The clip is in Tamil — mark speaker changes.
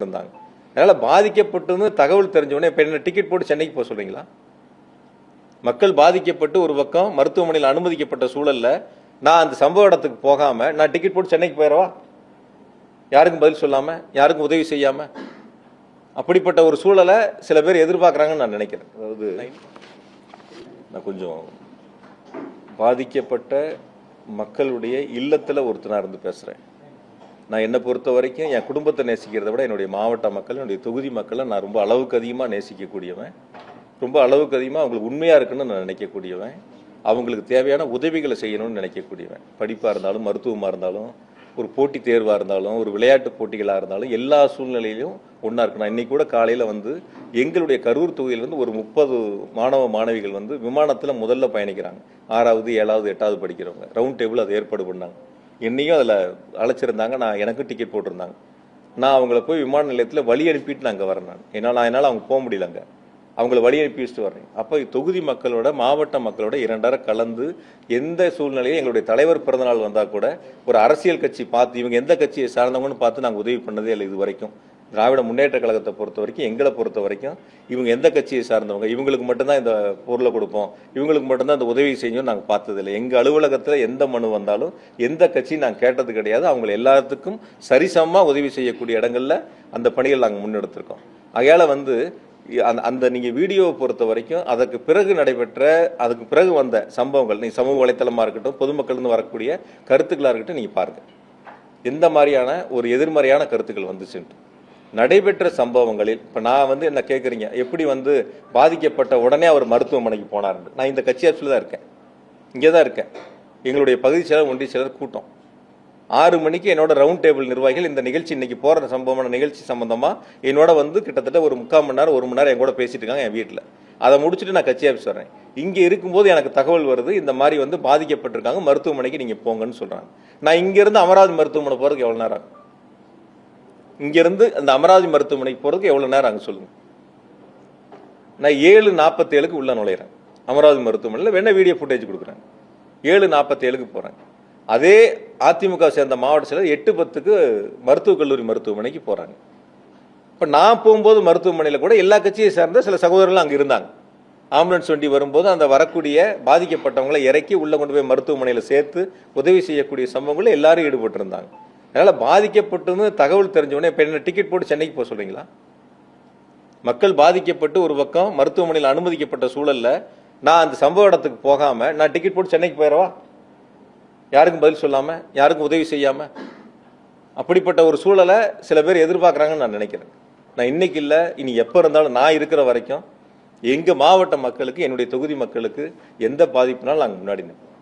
Speaker 1: இருந்தாங்க. அதனால் பாதிக்கப்பட்டுன்னு தகவல் தெரிஞ்சவொடனே இப்போ என்ன டிக்கெட் போட்டு சென்னைக்கு போக சொல்கிறீங்களா மக்கள் பாதிக்கப்பட்டு ஒரு பக்கம் மருத்துவமனையில் அனுமதிக்கப்பட்ட சூழல்ல நான் அந்த சம்பவ இடத்துக்கு போகாம நான் டிக்கெட் போட்டு சென்னைக்கு போயிடவா? யாருக்கும் பதில் சொல்லாமல் யாருக்கும் உதவி செய்யாமல் அப்படிப்பட்ட ஒரு சூழலை சில பேர் எதிர்பார்க்குறாங்கன்னு நான் நினைக்கிறேன். அதாவது நான் கொஞ்சம் பாதிக்கப்பட்ட மக்களுடைய இல்லத்தில் ஒருத்தனாக இருந்து பேசுகிறேன் நான் என்னை பொறுத்த வரைக்கும் என் குடும்பத்தை நேசிக்கிறதை விட என்னுடைய மாவட்ட மக்கள் என்னுடைய தொகுதி மக்களை நான் ரொம்ப அளவுக்கு அதிகமாக நேசிக்கக்கூடியவன். ரொம்ப அளவுக்கு அதிகமாக அவங்களுக்கு உண்மையாக இருக்குன்னு நான் நினைக்கக்கூடியவன். அவங்களுக்கு தேவையான உதவிகளை செய்யணும்னு நினைக்கக்கூடியவன். படிப்பாக இருந்தாலும் மருத்துவமாக இருந்தாலும் ஒரு போட்டி தேர்வாக இருந்தாலும் ஒரு விளையாட்டு போட்டிகளாக இருந்தாலும் எல்லா சூழ்நிலையிலும் ஒன்றா இருக்கணும். நான் இன்னைக்கு கூட காலையில் வந்து எங்களுடைய கரூர் தொகுதியில் வந்து ஒரு முப்பது மாணவ மாணவிகள் வந்து விமானத்தில் முதல்ல பயணிக்கிறாங்க. ஆறாவது ஏழாவது எட்டாவது படிக்கிறவங்க. ரவுண்ட் டேபிள் அதை ஏற்பாடு பண்ணாங்க. என்னையும் அதில் அழைச்சிருந்தாங்க. நான் எனக்கும் டிக்கெட் போட்டிருந்தாங்க. நான் அவங்கள போய் விமான நிலையத்தில் வழி அனுப்பிட்டு நான் அங்கே வரேன் நான். ஏன்னா நான் என்னால் அவங்க போக முடியல அங்கே. அவங்கள வழி அனுப்பி வச்சுட்டு வரேன் அப்போ தொகுதி மக்களோட மாவட்ட மக்களோட இரண்டரை கலந்து எந்த சூழ்நிலையும் எங்களுடைய தலைவர் பிறந்தநாள் வந்தால் கூட ஒரு அரசியல் கட்சி பார்த்து இவங்க எந்த கட்சியை சார்ந்தவங்கன்னு பார்த்து நாங்கள் உதவி பண்ணதே இல்லை இது வரைக்கும் திராவிட முன்னேற்ற கழகத்தை பொறுத்த வரைக்கும் எங்களை பொறுத்த வரைக்கும் இவங்க எந்த கட்சியை சார்ந்தவங்க இவங்களுக்கு மட்டும்தான் இந்த பொருளை கொடுப்போம். இவங்களுக்கு மட்டும்தான் இந்த உதவி செய்யணும் நாங்கள் பார்த்ததில்லை. எங்கள் அலுவலகத்தில் எந்த மனு வந்தாலும் எந்த கட்சியும் நாங்கள் கேட்டது கிடையாது. அவங்க எல்லாத்துக்கும் சரிசமமாக உதவி செய்யக்கூடிய இடங்களில் அந்த பணிகள் நாங்கள் முன்னெடுத்திருக்கோம். ஆகையால வந்து அந்த அந்த நீங்கள் வீடியோவை பொறுத்த வரைக்கும் அதற்கு பிறகு நடைபெற்ற அதுக்கு பிறகு வந்த சம்பவங்கள் நீங்கள் சமூக வலைத்தளமாக இருக்கட்டும் பொதுமக்கள்னு வரக்கூடிய கருத்துக்களாக இருக்கட்டும் நீங்கள் பாருங்கள் எந்த மாதிரியான ஒரு எதிர்மறையான கருத்துக்கள் வந்துச்சுன்ட்டு. நடைபெற்ற சம்பவங்களில் இப்ப நான் வந்து என்ன கேக்குறீங்க? எப்படி வந்து பாதிக்கப்பட்ட உடனே அவர் மருத்துவமனைக்கு போனார் நான் இந்த கட்சி ஆட்சியில் தான் இருக்கேன். இங்கே தான் இருக்கேன். எங்களுடைய பகுதி செயலர் ஒன்றிய செயலர் கூட்டம். ஆறு மணிக்கு என்னோட ரவுண்ட் டேபிள் நிர்வாகிகள் இந்த நிகழ்ச்சி இன்னைக்கு போற சம்பவமான நிகழ்ச்சி சம்பந்தமா என்னோட வந்து கிட்டத்தட்ட ஒரு முக்கால் மணி நேரம் ஒரு மணி நேரம் என் கூட பேசிட்டு இருக்காங்க என் வீட்டில் அதை முடிச்சுட்டு நான் கட்சி ஆஃபீஸ் வரேன் இங்கே இருக்கும்போது எனக்கு தகவல் வருது இந்த மாதிரி வந்து பாதிக்கப்பட்டிருக்காங்க மருத்துவமனைக்கு நீங்கள் போங்கன்னு சொல்கிறாங்க நான் இங்கேருந்து அமராவதி மருத்துவமனை போகிறதுக்கு எவ்வளோ நேரம் ஆகும்? இங்கேருந்து அந்த அமராவதி மருத்துவமனைக்கு போகிறதுக்கு எவ்வளோ நேரம் அங்கே சொல்லுங்க. நான் ஏழு நாற்பத்தேழுக்கு உள்ளே நுழையிறேன். அமராவதி மருத்துவமனையில் வேணா வீடியோ ஃபுட்டேஜ் கொடுக்குறேன். ஏழு நாற்பத்தேழுக்கு போகிறேன் அதே அதிமுக சேர்ந்த மாவட்ட செயலர் எட்டு பத்துக்கு மருத்துவக் கல்லூரி மருத்துவமனைக்கு போகிறாங்க இப்போ நான் போகும்போது மருத்துவமனையில் கூட எல்லா கட்சியை சேர்ந்த சில சகோதரர்கள் அங்கே இருந்தாங்க. ஆம்புலன்ஸ் வண்டி வரும்போது அந்த வரக்கூடிய பாதிக்கப்பட்டவங்களை இறக்கி உள்ளே கொண்டு போய் மருத்துவமனையில் சேர்த்து உதவி செய்யக்கூடிய சம்பவங்களில் எல்லாரும் ஈடுபட்டிருந்தாங்க. அதனால் பாதிக்கப்பட்டுன்னு தகவல் தெரிஞ்சவொடனே இப்போ என்ன டிக்கெட் போட்டு சென்னைக்கு போக சொல்கிறீங்களா மக்கள் பாதிக்கப்பட்டு ஒரு பக்கம் மருத்துவமனையில் அனுமதிக்கப்பட்ட சூழலில் நான் அந்த சம்பவ இடத்துக்கு போகாமல் நான் டிக்கெட் போட்டு சென்னைக்கு போயிடவா? யாருக்கும் பதில் சொல்லாமல் யாருக்கும் உதவி செய்யாமல் அப்படிப்பட்ட ஒரு சூழலை சில பேர் எதிர்பார்க்குறாங்கன்னு நான் நினைக்கிறேன். நான் இன்னைக்கு இல்லை இனி எப்போ இருந்தாலும் நான் இருக்கிற வரைக்கும் எங்கள் மாவட்ட மக்களுக்கு என்னுடைய தொகுதி மக்களுக்கு எந்த பாதிப்புனாலும் நாங்கள் முன்னாடி நிற்போம்